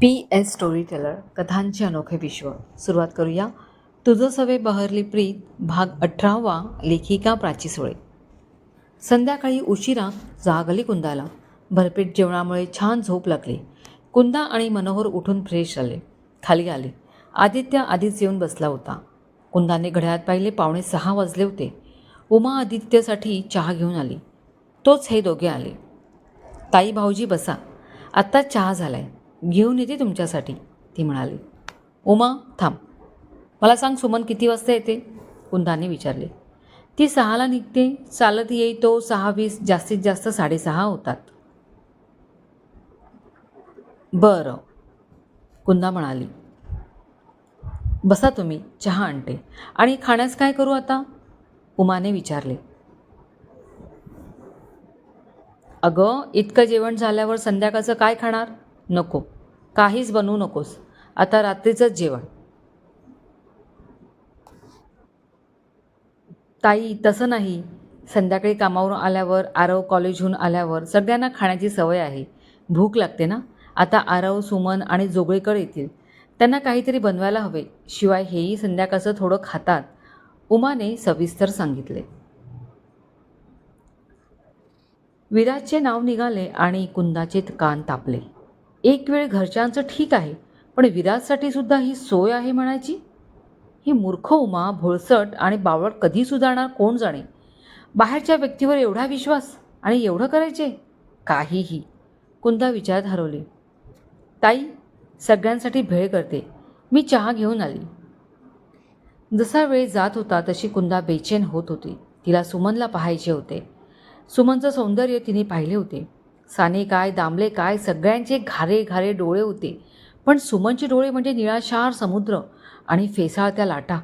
P S story teller कथांचे अनोखे विश्व सुरुवात करूया. तुझं सवे बहरली प्रीत भाग अठरावा लेखिका प्राची सुळे. संध्याकाळी उशिरा जागली कुंदाला. भरपेट जेवणामुळे छान झोप लागली. कुंदा आणि मनोहर उठून फ्रेश झाले खाली आले. आदित्य आधीच येऊन बसला होता. कुंदाने घड्याळात पाहिले पावणे सहा वाजले होते. उमा आदित्यसाठी चहा घेऊन आली. तोच हे दोघे आले. ताई भाऊजी बसा. आत्ता चहा झाला आहे घेऊन येते तुमच्यासाठी. ती म्हणाली उमा थांब. मला सांग सुमन किती वाजता येते? कुंदाने विचारले. ती सहाला निघते चालत येई तो सहा वीस जास्तीत जास्त साडेसहा होतात. बरं कुंदा म्हणाली. बसा तुम्ही चहा आणते. आणि खाण्यास काय करू आता? उमाने विचारले. अगं इतकं जेवण झाल्यावर संध्याकाळचं काय खाणार? नको. काहीच बनवू नकोस. आता रात्रीचंच जेवण. ताई तसं नाही. संध्याकाळी कामावरून आल्यावर आरव कॉलेजहून आल्यावर सगळ्यांना खाण्याची सवय आहे. भूक लागते ना? आता आरव सुमन आणि जोगळेकर येतील. त्यांना काहीतरी बनवायला हवे. शिवाय हेही संध्याकाळचं थोडं खातात. उमाने सविस्तर सांगितले. विराजचे नाव निघाले आणि कुंदाचे कान तापले. एक वेळ घरच्यांचं ठीक आहे पण विराजसाठी सुद्धा ही सोय आहे म्हणायची? ही मूर्ख उमा भोळसट आणि बावळ कधी सुधारणार कोण जाणे? बाहेरच्या व्यक्तीवर एवढा विश्वास आणि एवढं करायचे? काहीही. कुंदा विचारात हरवले. ताई सगळ्यांसाठी भेळ करते. मी चहा घेऊन आली. जसा वेळ जात होता तशी कुंदा बेचैन होत होती. तिला सुमनला पाहायचे होते. सुमनचं सौंदर्य तिने पाहिले होते. साने काय दामले काय सगळ्यांचे घारे घारे डोळे होते. पण सुमनचे डोळे म्हणजे निळाशार समुद्र आणि फेसाळत्या लाटा.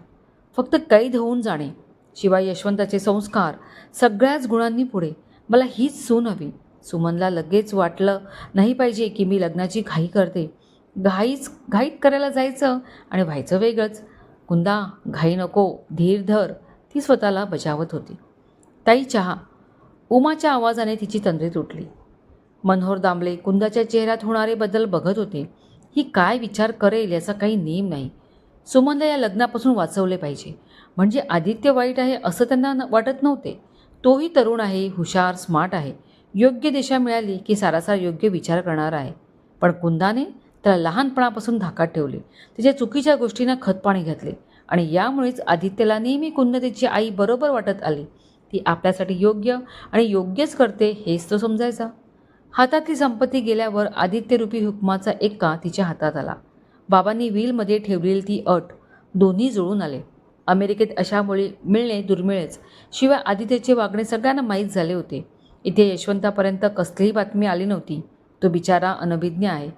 फक्त कैद होऊन जाणे. शिवाय यशवंताचे संस्कार सगळ्याच गुणांनी पुढे. मला हीच सून हवी. सुमनला लगेच वाटलं नाही पाहिजे की मी लग्नाची घाई करते. घाईच घाईत करायला जायचं आणि व्हायचं वेगळंच. कुंदा घाई नको धीर धर. ती स्वतःला बजावत होती. ताई चहा. उमाच्या आवाजाने तिची तंद्री तुटली. मनोहर दामले कुंदाच्या चेहऱ्यात होणारे बदल बघत होते. ही काय विचार करेल याचा काही नेम नाही. सुमनला या लग्नापासून वाचवले पाहिजे. म्हणजे आदित्य वाईट आहे असं त्यांना न- वाटत नव्हते. तोही तरुण आहे हुशार स्मार्ट आहे. योग्य दिशा मिळाली की सारासार योग्य विचार करणार आहे. पण कुंदाने त्याला लहानपणापासून धाकात ठेवले. तिच्या चुकीच्या गोष्टींना खतपाणी घातले. आणि यामुळेच आदित्यला नेहमी कुंदतेची आई बरोबर वाटत आली. ती आपल्यासाठी योग्य आणि योग्यच करते हेच तो समजायचा. हातातली संपत्ती गेल्यावर आदित्यरूपी हुकमाचा एक्का तिच्या हातात आला. बाबांनी व्हीलमध्ये ठेवलेली ती अट दोन्ही जुळून आले. अमेरिकेत अशामुळे मिळणे दुर्मिळच. शिवाय आदित्यचे वागणे सगळ्यांना माहीत झाले होते. इथे यशवंतापर्यंत कसलीही बातमी आली नव्हती. तो बिचारा अनभिज्ञ आहे.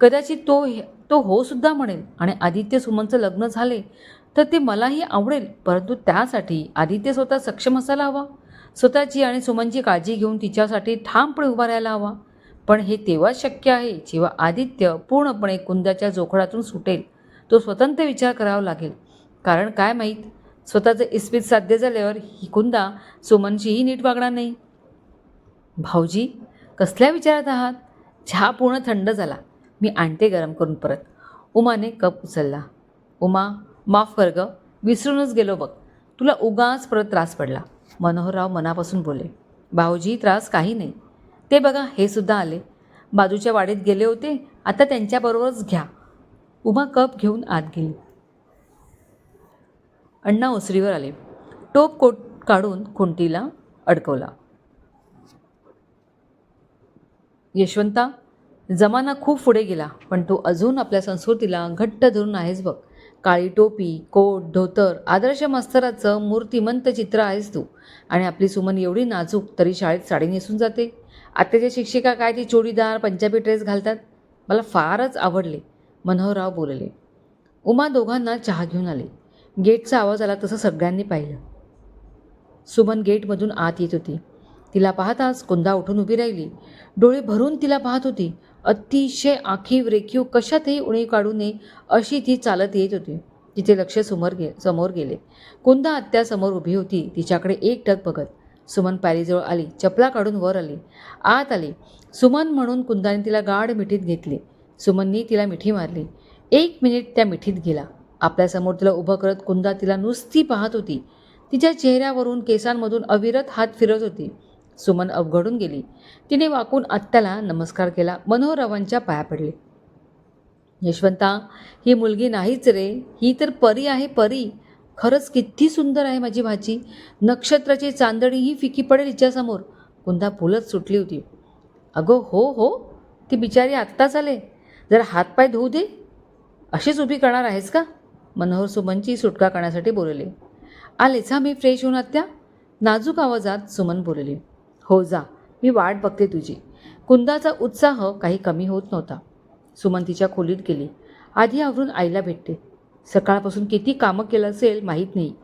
कदाचित तो हे- तो हो सुद्धा म्हणेल आणि आदित्य सुमनचं लग्न झाले तर ते मलाही आवडेल परंतु त्यासाठी आदित्य स्वतः सक्षम असायला हवा. स्वतःची आणि सुमनची काळजी घेऊन तिच्यासाठी ठामपणे उभा राहायला हवा. पण हे तेव्हाच शक्य आहे जेव्हा आदित्य पूर्णपणे कुंदाच्या जोखडातून सुटेल. तो स्वतंत्र विचार करावा लागेल. कारण काय माहीत? स्वतःचं इस्पित साध्य झाल्यावर ही कुंदा सुमनशीही नीट वागणार नाही. भाऊजी कसल्या विचारात आहात? चहा पूर्ण थंड झाला. मी आणते गरम करून परत. उमाने कप उचलला. उमा माफ कर ग. विसरूनच गेलो बघ. तुला उगाच परत त्रास पडला. मनोहरराव मनापासून बोले भाऊजी त्रास काही नाही. ते बघा हे सुद्धा आले. बाजूच्या वाडीत गेले होते आता त्यांच्याबरोबरच घ्या. उमा कप घेऊन आत गेली. अण्णा ओसरीवर आले. टोप कोट काढून खुंटीला अडकवला. यशवंता जमाना खूप पुढे गेला पण तू अजून आपल्या संस्कृतीला घट्ट धरून आहेस बघ. काळी टोपी कोट धोतर आदर्श मास्तराचं मूर्तिमंत चित्र आहेस तू. आणि आपली सुमन एवढी नाजूक तरी शाळेत साडी नेसून जाते. आत्ताच्या शिक्षिका काय ती चोडीदार पंजाबी ड्रेस घालतात? मला फारच आवडले मनोहरराव बोलले. उमा दोघांना चहा घेऊन आले. गेटचा आवाज आला तसं सगळ्यांनी पाहिलं. सुमन गेटमधून आत येत होती. तिला पाहताच कुंदा उठून उभी राहिली. डोळे भरून तिला पाहत होती. अतिशय आखीव रेखीव कशातही उणी काढू नये अशी ती चालत येत होती. तिचे लक्ष समोर गे समोर गेले. कुंदा आत्यासमोर उभी होती. तिच्याकडे एक टक बघत सुमन पायरीजवळ आली. चपला काढून वर आली. आत आली. सुमन म्हणून कुंदाने तिला गाढ मिठीत घेतली. सुमननी तिला मिठी मारली. एक मिनिट त्या मिठीत गेला. आपल्यासमोर तिला उभं करत कुंदा तिला नुसती पाहत होती. तिच्या चेहऱ्यावरून केसांमधून अविरत हात फिरत होती. सुमन अवघडून गेली. तिने वाकून आत्याला नमस्कार केला. मनोहररावांच्या पाया पडले. यशवंता ही मुलगी नाहीच रे. ही तर परी आहे परी. खरंच किती सुंदर आहे माझी भाची. नक्षत्राची चांदणी ही फिकी पडेल हिच्यासमोर. कुंदा फुलत सुटली होती. अगं हो हो. ती बिचारी आत्ताच आले. जरा हातपाय धुवू दे. अशीच उभी करणार आहेस का? मनोहर सुमनची सुटका करण्यासाठी बोलले. आलेच हा मी फ्रेश होऊन आत्या. नाजूक आवाजात सुमन बोलली. हो जा मी वाट बघते तुझी. कुंदाचा उत्साह काही कमी होत नव्हता. सुमन तिच्या खोलीत गेली. आधी आवरून आईला भेटते. सकाळपासून किती कामं केलं असेल माहीत नाही.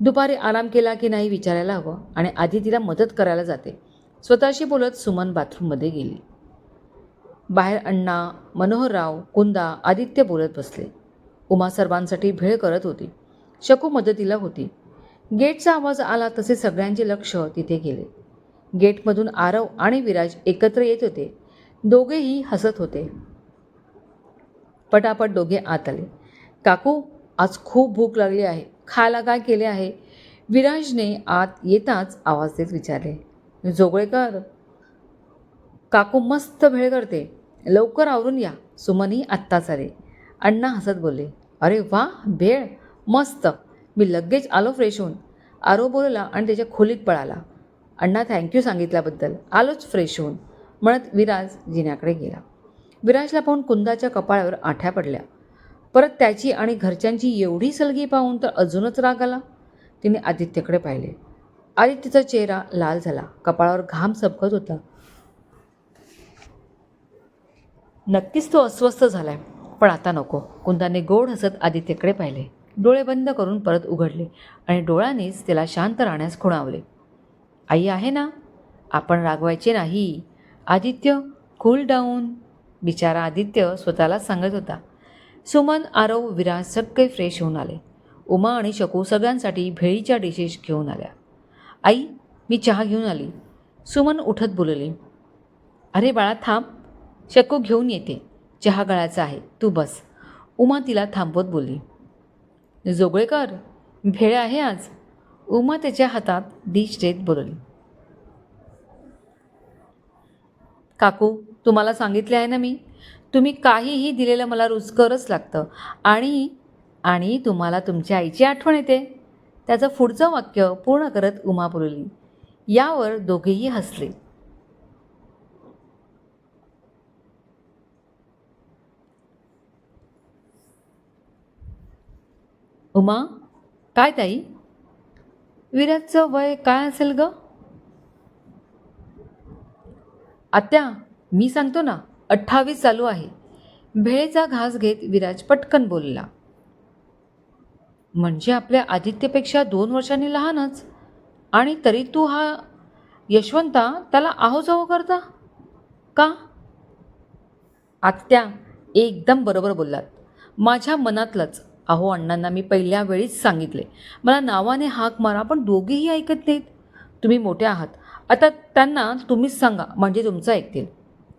दुपारी आराम केला की नाही विचारायला हवं आणि आधी तिला मदत करायला जाते. स्वतःशी बोलत सुमन बाथरूममध्ये गेली. बाहेर अण्णा मनोहरराव कुंदा आदित्य बोलत बसले. उमा सर्वांसाठी भेळ करत होती. शकू मदतीला होती. गेटचा आवाज आला तसे सगळ्यांचे लक्ष तिथे गेले. गेटमधून आरव आणि विराज एकत्र येत होते. दोघेही हसत होते. पटापट दोघे आत आले. काकू आज खूप भूक लागली आहे. खायला काय केले आहे? विराजने आत येताच आवाज देत विचारले. जोगळेकर काकू मस्त भेळ करते. लवकर आवरून या. सुमनही आत्ताच आले. अण्णा हसत बोलले. अरे वा भेळ. मस्त. मी लगेच आलो फ्रेश होऊन. आरो बोलला आणि त्याच्या खोलीत पळाला. अण्णा थँक्यू सांगितल्याबद्दल. आलोच फ्रेश होऊन. म्हणत विराज जिन्याकडे गेला. विराजला पाहून कुंदाच्या कपाळावर आठ्या पडल्या. परत त्याची आणि घरच्यांची एवढी सलगी पाहून तर अजूनच राग आला. तिने आदित्यकडे पाहिले. आदित्यचा चेहरा लाल झाला. कपाळावर घाम सबकत होता. नक्कीच तो अस्वस्थ झालाय पण आता नको. कुंदाने गोड हसत आदित्यकडे पाहिले. डोळे बंद करून परत उघडले आणि डोळ्यांनीच त्याला शांत राहण्यास खुणावले. आई आहे ना? आपण रागवायचे नाही. आदित्य कूल डाऊन बिचारा आदित्य स्वतःला सांगत होता. सुमन आरव विराज सगळे फ्रेश होऊन आले. उमा आणि शकू सगळ्यांसाठी भेळीच्या डिशेस घेऊन आल्या. आई मी चहा घेऊन आली. सुमन उठत बोलली. अरे बाळा थांब. शकू घेऊन येते. चहा गळायचा आहे. तू बस. उमा तिला थांबवत बोलली. जोगळेकर भेळ आहे आज. उमा त्याच्या हातात डिश देत बोलली. काकू तुम्हाला सांगितले आहे ना मी? तुम्ही काहीही दिलेलं मला रुचकरच लागतं. आणि आणि तुम्हाला तुमच्या आईची आठवण येते. त्याचं पुढचं वाक्य पूर्ण करत उमा बोलली. यावर दोघेही हसले. उमा काय ताई? विराजचं वय काय असेल ग? आत्या मी सांगतो ना अठ्ठावीस चालू आहे. भेळेचा घास घेत विराज पटकन बोलला. म्हणजे आपल्या आदित्यपेक्षा दोन वर्षांनी लहानच? आणि तरी तू हा यशवंता त्याला आहो जाहो करता? का? आत्या एकदम बरोबर बोललात. माझ्या मनातलंच. अहो अण्णांना मी पहिल्या वेळीच सांगितले. मला नावाने हाक मारा पण दोघेही ऐकत नाहीत. तुम्ही मोठे आहात. आता त्यांना तुम्हीच सांगा म्हणजे तुमचं ऐकतील.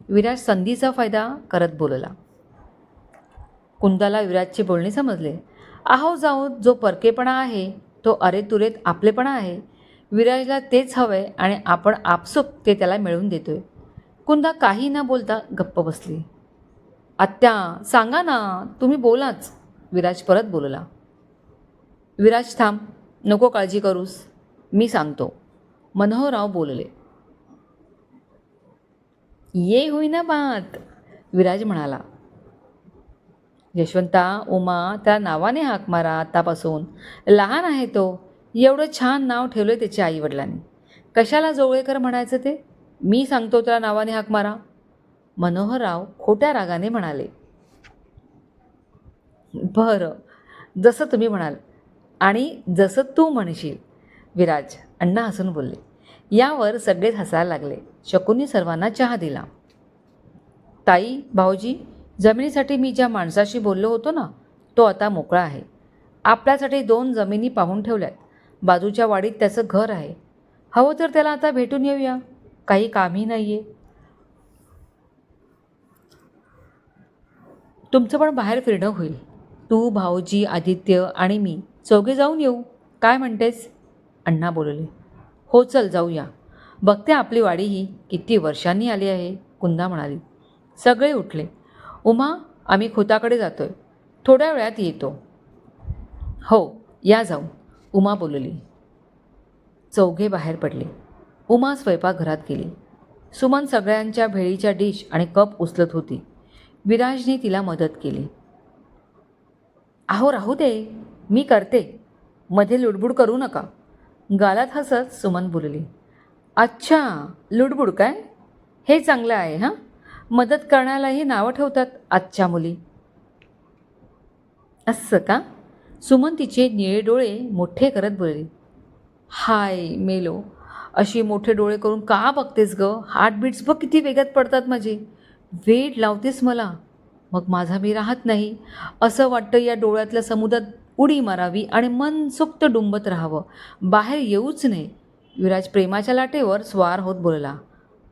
विराज संधीचा फायदा करत बोलला. कुंदाला विराजचे बोलणे समजले. आहो जाऊ जो परकेपणा आहे तो अरे तुरेत आपलेपणा आहे. विराजला तेच हवंय आणि आपण आपसुक ते त्याला मिळवून देतोय. कुंदा काही न बोलता गप्प बसली. आत्या सांगा ना तुम्ही बोलाच. विराज परत बोलला. विराज थांब नको काळजी करूस. मी सांगतो. मनोहरराव बोलले. ये होईना बात विराज म्हणाला. यशवंता उमा त्या नावाने हाक मारा आतापासून. लहान आहे तो. एवढं छान नाव ठेवलं त्याच्या आईवडिलांनी. कशाला जोगळेकर म्हणायचं ते? मी सांगतो त्याला नावाने हाक मारा. मनोहरराव खोट्या रागाने म्हणाले. बरं. जसं तुम्ही म्हणाल आणि जसं तू म्हणशील. विराज अण्णा हसून बोलले. यावर सगळेच हसायला लागले. शकुनी सर्वांना चहा दिला. ताई भाऊजी जमिनीसाठी मी ज्या माणसाशी बोललो होतो ना तो आता मोकळा आहे. आपल्यासाठी दोन जमिनी पाहून ठेवल्यात. बाजूच्या वाडीत त्याचं घर आहे. हवं तर त्याला आता भेटून येऊया. काही कामही नाही आहे तुमचं पण बाहेर फिरणं होईल. तू भाऊजी आदित्य आणि मी चौघे जाऊन येऊ. काय म्हणतेस? अण्णा बोलले. हो चल जाऊया. बघते आपली वाडी ही किती वर्षांनी आली आहे कुंदा म्हणाली. सगळे उठले. उमा आम्ही खोताकडे जातोय. थोड्या वेळात येतो. हो या जाऊ उमा बोलली. चौघे बाहेर पडले. उमा स्वयंपाकघरात गेली सुमन सगळ्यांच्या भेळीच्या डिश आणि कप उचलत होती. विराजने तिला मदत केली. अहो राहू दे. मी करते. मध्ये लुडबुड करू नका. गालात हसत सुमन बोलली अच्छा लुडबुड काय? हे चांगलं आहे हां? मदत करण्यालाही नावं ठेवतात आजच्या मुली. असं का? सुमन तिचे निळे डोळे मोठे करत बोलली हाय मेलो. अशी मोठे डोळे करून का बघतेस ग? हार्टबीट्स बघ किती वेगात पडतात माझे. वेट लावतेस मला. मग माझा मी राहत नाही. असं वाटतं या डोळ्यातल्या समुद्रात उडी मारावी आणि मनसुक्त डुंबत राहावं. बाहेर येऊच नाही विराज प्रेमाच्या लाटेवर स्वार होत बोलला.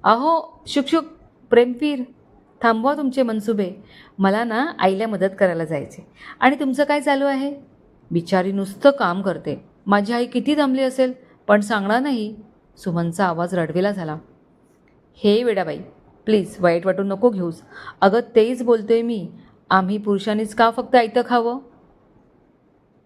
अहो शुकशुक प्रेमपीर थांबवा तुमचे मनसुबे. मला ना आईला मदत करायला जायचे आणि तुमचं काय चालू आहे? बिचारी नुसतं काम करते. माझी आई किती दमली असेल पण सांगणार नाही. सुमनचा आवाज रडवेला झाला. हे वेडाबाई प्लीज वाईट वाटून नको घेऊस. अगं तेच बोलतोय मी. आम्ही पुरुषांनीच का फक्त ऐतं खावं?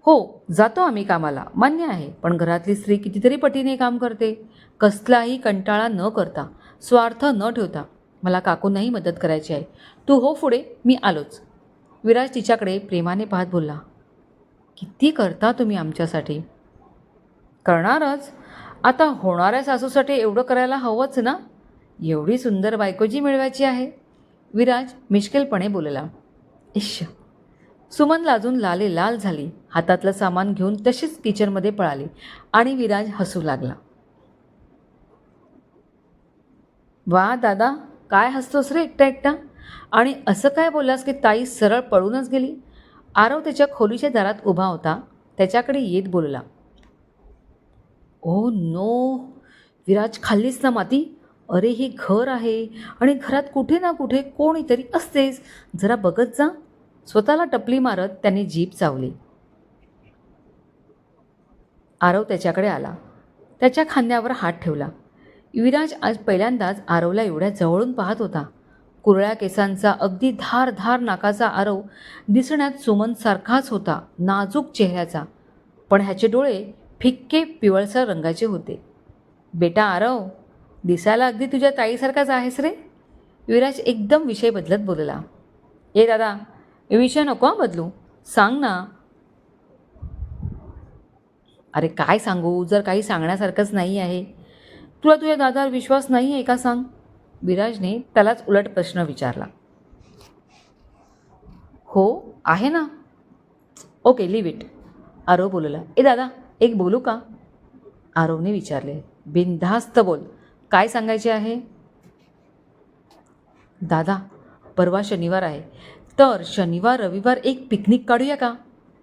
हो जातो आम्ही कामाला. मान्य आहे पण घरातली स्त्री कितीतरी पटीने काम करते. कसलाही कंटाळा न करता स्वार्थ न ठेवता मला काकूंनाही मदत करायची आहे. तू हो पुढे मी आलोच. विराज तिच्याकडे प्रेमाने पाहत बोलला किती करता तुम्ही आमच्यासाठी? करणारच. आता होणाऱ्या सासूसाठी एवढं करायला हवंच ना. एवढी सुंदर बायकोजी मिळवायची आहे? विराज मिश्किलपणे बोलला इश्श सुमन लाजून लाले लाल झाली. हातातलं सामान घेऊन तशीच किचनमध्ये पळाली आणि विराज हसू लागला. वा दादा काय हसतोस रे एकटा एकटा? आणि असं काय बोललास की ताई सरळ पळूनच गेली? आरव त्याच्या खोलीच्या दारात उभा होता. त्याच्याकडे येत बोलला ओ नो विराज खाल्लीस ना माती? अरे हे घर आहे आणि घरात कुठे ना कुठे कोणीतरी असतेच जरा बघत जा. स्वतःला टपली मारत त्याने जीप चावली. आरव त्याच्याकडे आला. त्याच्या खांद्यावर हात ठेवला. विराज आज पहिल्यांदाच आरवला एवढ्या जवळून पाहत होता. कुरळ्या केसांचा अगदी धार धार नाकाचा आरव दिसण्यात सुमनसारखाच होता नाजूक चेहऱ्याचा. पण ह्याचे डोळे फिक्के पिवळसर रंगाचे होते. बेटा आरव दिसायला अगदी तुझ्या ताईसारखाच आहेस रे. विराज एकदम विषय बदलत बोलला. ए दादा विषय नको हा बदलू. सांग ना. अरे काय सांगू? जर काही सांगण्यासारखंच नाही आहे. तुला तुझ्या दादावर विश्वास नाही आहे का सांग? विराजने त्यालाच उलट प्रश्न विचारला. हो आहे ना. ओके लिव इट आरव बोलला. ए दादा एक बोलू का? आरवने विचारले. बिनधास्त बोल. काय सांगायचे आहे? दादा परवा शनिवार आहे. तर शनिवार रविवार एक पिकनिक काढूया का?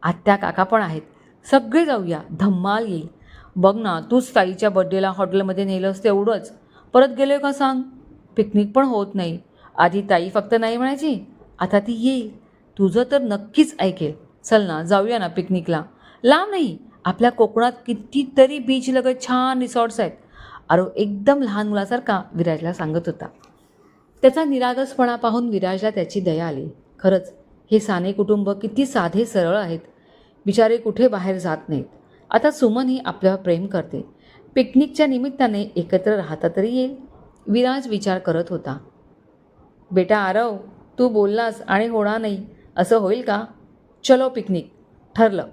आत्या काका पण आहेत. सगळे जाऊया. धम्माल येईल. बघ ना तूच ताईच्या बड्डेला हॉटेलमध्ये नेलंस तेवढंच. परत गेलोय का सांग? पिकनिक पण होत नाही. आधी ताई फक्त नाही म्हणायची आता ती येईल. तुझं तर नक्कीच ऐकेल. चल ना जाऊया ना पिकनिकला. लांब नाही. आपल्या कोकणात कितीतरी बीच लगत छान रिसॉर्ट्स आहेत. आरो एकदम लहान मुलासारखा विराजला सांगत होता. त्याचा निरागसपणा पाहून विराजला त्याची दया आली. खरंच हे साने कुटुंब किती साधे सरळ आहेत. बिचारे कुठे बाहेर जात नाहीत. आता सुमन ही आपल्यावर प्रेम करते. पिकनिकच्या निमित्ताने एकत्र राहता तरी येईल. विराज विचार करत होता. बेटा आरव तू बोललास आणि होणार नाही. असं होईल का? चलो पिकनिक. ठरलं.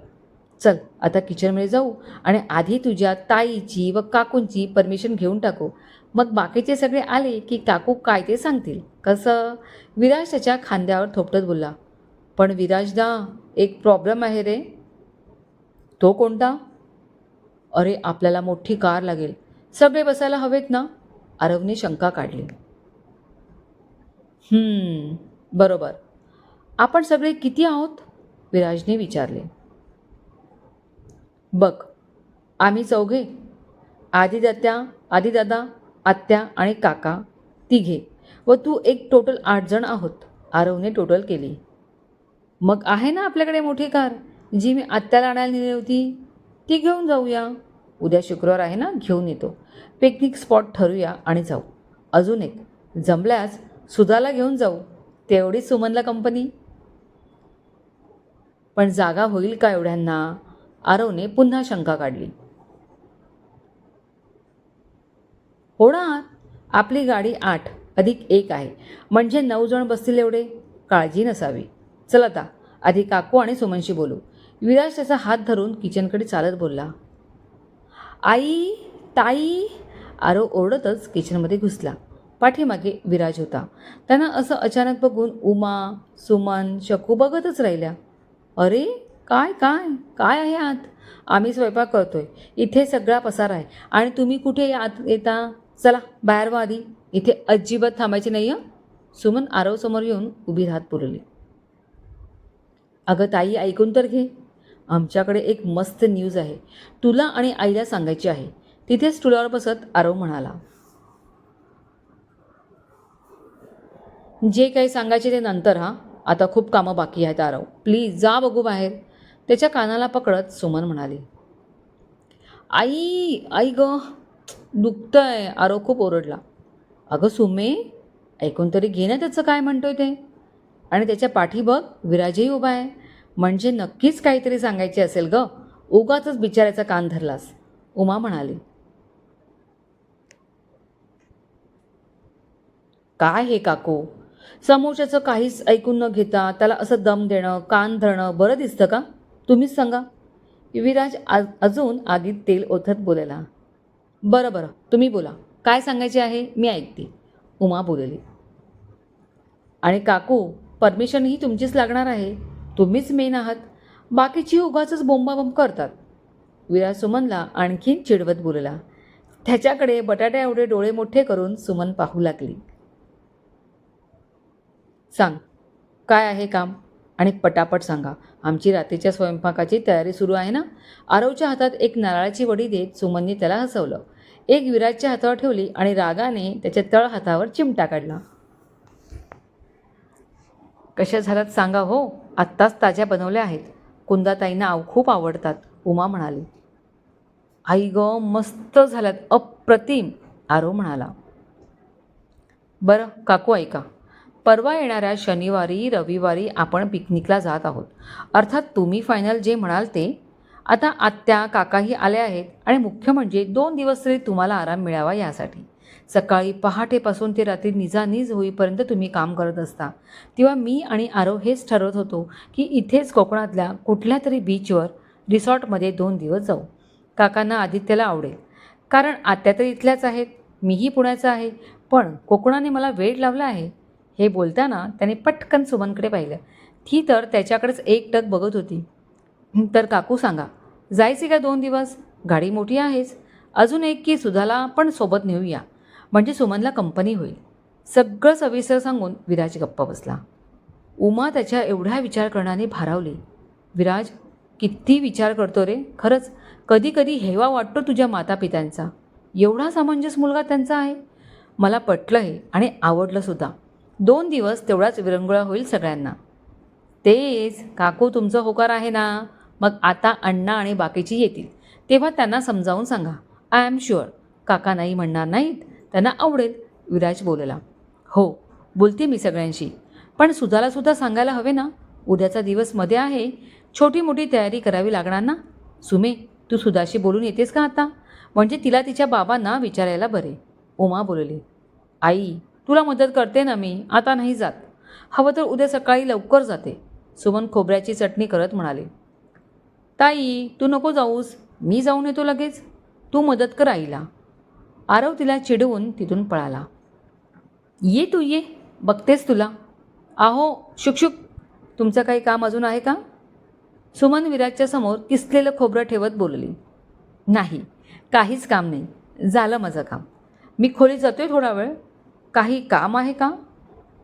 चल आता किचनमध्ये जाऊ आणि आधी तुझ्या ताईची व काकूंची परमिशन घेऊन टाकू. मग बाकीचे सगळे आले की काकू काय ते सांगतील. कसं? विराज त्याच्या खांद्यावर थोपटत बोलला. पण विराजदा एक प्रॉब्लेम आहे रे. तो कोणता? अरे आपल्याला मोठी कार लागेल. सगळे बसायला हवेत ना? आरवने शंका काढली. बरोबर. आपण सगळे किती आहोत? विराजने विचारले. बघ आम्ही चौघे आदिदात्या आदिदादा आत्या आणि काका तिघे व तू एक टोटल आठ जण आहोत. आरवने टोटल केली. मग आहे ना आपल्याकडे मोठी कार जी मी आत्याला आणायला नेली होती? ती घेऊन जाऊया. उद्या शुक्रवार आहे ना घेऊन येतो. पिकनिक स्पॉट ठरूया आणि जाऊ. अजून एक जमल्यास सुधाला घेऊन जाऊ. तेवढी सुमनला कंपनी पण जागा होईल का एवढ्यांना? आरवने पुन्हा शंका काढली. होणार? आपली गाडी आठ अधिक एक आहे. म्हणजे नऊ जण बसतील एवढे? काळजी नसावी. चल आता आधी काकू आणि सुमनशी बोलू. विराज त्याचा हात धरून किचनकडे चालत बोलला. आई ताई! आरो ओरडतच किचनमध्ये घुसला. पाठीमागे विराज होता. त्यांना असं अचानक बघून उमा सुमन शकू बघतच राहिल्या. अरे काय काय काय आहे आत? आम्ही स्वयंपाक करतोय. इथे सगळा पसार आहे. आणि तुम्ही कुठे आत येता? चला बाहेर वा आधी इथे अजिबात थांबायची नाही हं सुमन आरवसमोर येऊन उभी राहत पुरवली अगं ताई ऐकून तर घे. आमच्याकडे एक मस्त न्यूज आहे. तुला आणि आईला सांगायची आहे. तिथेच तुलावर बसत आरव म्हणाला. जे काही सांगायचे ते नंतर हा. आता खूप कामं बाकी आहेत आरव. प्लीज जा बघू बाहेर. त्याच्या कानाला पकडत सुमन म्हणाली आई आई ग दुखतंय. आरो खूप ओरडला. अगं सुमे ऐकून तरी घे ना त्याचं काय म्हणतोय ते. आणि त्याच्या पाठी बघ विराजही उभा आहे. म्हणजे नक्कीच काहीतरी सांगायचे असेल ग. उगाच बिचाऱ्याचा कान धरलास. उमा म्हणाली काय हे काकू? समोरच्याचं काहीच ऐकून न घेता त्याला असं दम देणं कान धरणं बरं दिसतं का? तुम्हीच सांगा. विराज आज अजून आगीत तेल ओथत बोलायला बरं बरं तुम्ही बोला. काय सांगायचे आहे? मी ऐकते. उमा बोलली. आणि काकू परमिशन ही तुमचीच लागणार आहे. तुम्हीच मेन आहात. बाकीची उगाच बोंबाबोंब करतात. विराज सुमनला आणखीन चिडवत बोलला. त्याच्याकडे बटाट्या एवढे डोळे मोठे करून सुमन पाहू लागली. सांग काय आहे काम? आणि पटापट सांगा. आमची रात्रीच्या स्वयंपाकाची तयारी सुरू आहे ना? आरवच्या हातात एक नारळाची वडी देत सुमनने त्याला हसवलं. एक विराजच्या हातावर ठेवली आणि रागाने त्याच्या तळ हातावर चिमटा काढला. कशा झाल्यात सांगा हो? आत्ताच ताज्या बनवल्या आहेत. कुंदाताईंना आव खूप आवडतात उमा म्हणाली. आई ग मस्त झाल्यात अप्रतिम आरो म्हणाला. बरं काकू ऐका. परवा येणाऱ्या शनिवारी रविवारी आपण पिकनिकला जात आहोत. अर्थात तुम्ही फायनल जे म्हणाल ते. आता आत्या काकाही आल्या आहेत आणि मुख्य म्हणजे दोन दिवस तरी तुम्हाला आराम मिळावा यासाठी. सकाळी पहाटेपासून ते रात्री निजानीज होईपर्यंत तुम्ही काम करत असता. तेव्हा मी आणि आरव हेच ठरवत होतो की इथेच कोकणातल्या कुठल्या तरी बीचवर रिसॉर्टमध्ये दोन दिवस जाऊ. काकांना आदित्यला आवडेल. कारण आत्या तर इथल्याच आहेत मीही पुण्याचा आहे. पण कोकणाने मला वेळ लावला आहे. हे बोलताना त्याने पटकन सुमनकडे पाहिलं. ती तर त्याच्याकडेच एक टक बघत होती. तर काकू सांगा जायचे का दोन दिवस? गाडी मोठी आहेच. अजून एक की सुधाला पण सोबत नेऊया. म्हणजे सुमनला कंपनी होईल. सगळं सविस्तर सांगून विराज गप्पा बसला. उमा त्याच्या एवढ्या विचार करण्याने भारावली. विराज किती विचार करतो रे? खरंच कधी कधी हेवा वाटतो तुझ्या मातापित्यांचा. एवढा समंजस मुलगा त्यांचा आहे. मला पटलं हे आणि आवडलंसुद्धा दोन दिवस तेवढाच विरंगुळा होईल सगळ्यांना. तेच काकू तुमचं होकार आहे ना? मग आता अण्णा आणि बाकीची येतील. तेव्हा त्यांना समजावून सांगा. आय एम शुअर काका नाही म्हणणार नाहीत. त्यांना आवडेल विराज बोलला. हो बोलते मी सगळ्यांशी. पण सुधालासुद्धा सांगायला हवे ना? उद्याचा दिवसमध्ये आहे. छोटी मोठी तयारी करावी लागणार ना? सुमे तू सुधाशी बोलून येतेस का आता? म्हणजे तिला तिच्या बाबांना विचारायला बरे. उमा बोलली. आई तुला मदत करते ना मी आता नाही जात. हवं तर उद्या सकाळी लवकर जाते सुमन खोबऱ्याची चटणी करत म्हणाले. ताई तू नको जाऊस मी जाऊन येतो लगेच. तू मदत कर आईला. आरव तिला चिडवून तिथून पळाला. ये तू ये बघतेस तुला. आहो शुकशुक तुमचं काही काम अजून आहे का? सुमन विराजच्या समोर किसलेलं खोबरं ठेवत बोलली. नाही काहीच काम नाही झालं माझं काम. मी खोलीत जातोय थोडा वेळ. काही काम आहे का?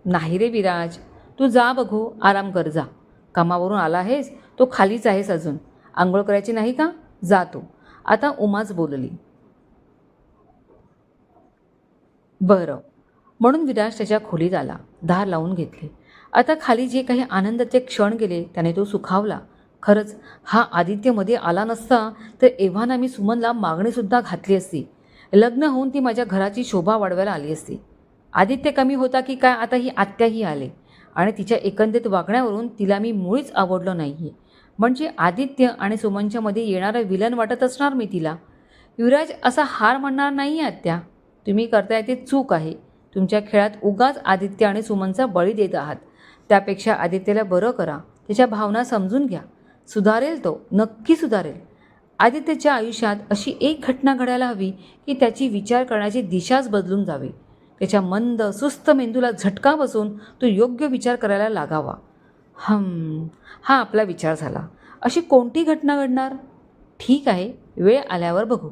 नाही रे विराज. तू जा बघू आराम कर जा. कामावरून आला आहेस तो खालीच आहेस अजून. आंघोळ करायची नाही का? जा तू. आता उमाच बोलली. बरं. म्हणून विराज त्याच्या खोलीत आला. दार लावून घेतली. आता खाली जे काही आनंदाचे क्षण गेले त्याने तो सुखावला. खरंच हा आदित्यमध्ये आला नसता तर एव्हाना मी सुमनला मागणीसुद्धा घातली असती. लग्न होऊन ती माझ्या घराची शोभा वाढवायला आली असती. आदित्य कमी होता की काय आता ही आत्याही आले. आणि तिच्या एकंदरीत वागण्यावरून तिला मी मुळीच आवडलो नाही म्हणजे आदित्य आणि सुमनच्यामध्ये येणारं विलन वाटत असणार मी तिला. युवराज असा हार म्हणणार नाही आत्या. तुम्ही करताय ते चूक आहे. तुमच्या खेळात उगाच आदित्य आणि सुमनचा बळी देत आहात. त्यापेक्षा आदित्यला बरं करा. त्याच्या भावना समजून घ्या. सुधारेल तो. नक्की सुधारेल. आदित्यच्या आयुष्यात अशी एक घटना घडायला हवी की त्याची विचार करण्याची दिशाच बदलून जावी. त्याच्या मंद सुस्त मेंदूला झटका बसून तो योग्य विचार करायला लागावा. हम हा आपला विचार झाला. अशी कोणती घटना घडणार? ठीक आहे वेळ आल्यावर बघू.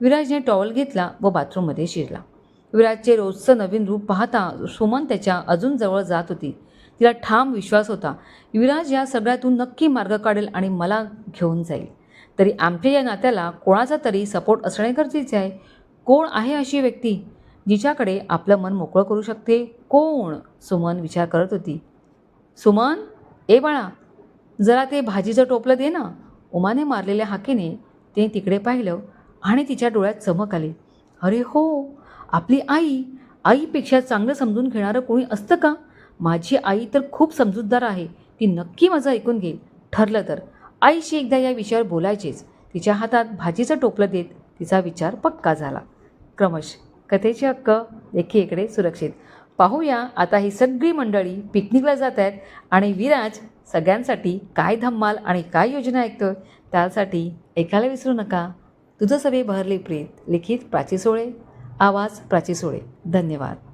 विराजने टॉवल घेतला व बाथरूममध्ये शिरला. विराजचे रोजचं नवीन रूप पाहता सुमन त्याच्या अजून जवळ जात होती. तिला ठाम विश्वास होता विराज या सगळ्यातून नक्की मार्ग काढेल आणि मला घेऊन जाईल. तरी आमच्या या नात्याला कोणाचा तरी सपोर्ट असणे गरजेचे आहे? कोण आहे अशी व्यक्ती? जिच्याकडे आपलं मन मोकळं करू शकते कोण? सुमन विचार करत होती. सुमन? ए बाळा जरा ते भाजीचं टोपलं दे ना. उमाने मारलेल्या हाकेने ते तिकडे पाहिलं आणि तिच्या डोळ्यात चमक आली. अरे हो आपली आई आईपेक्षा चांगलं समजून घेणारं कोणी असतं का? माझी आई तर खूप समजूतदार आहे. ती नक्की माझं ऐकून घेईल ठरलं तर. आईशी एकदा या विषयावर बोलायचेच. तिच्या हातात भाजीचं टोपलं देत तिचा विचार पक्का झाला. क्रमश कथेचे हक्क देखील इकडे सुरक्षित. पाहूया आता ही सगळी मंडळी पिकनिकला जात आहेत आणि विराज सगळ्यांसाठी काय धम्माल आणि काय योजना ऐकतोय त्यासाठी ऐकायला विसरू नका. तुझं सगळे बहरले प्रीत लिखित प्राची सोळे आवाज प्राची सोळे. धन्यवाद.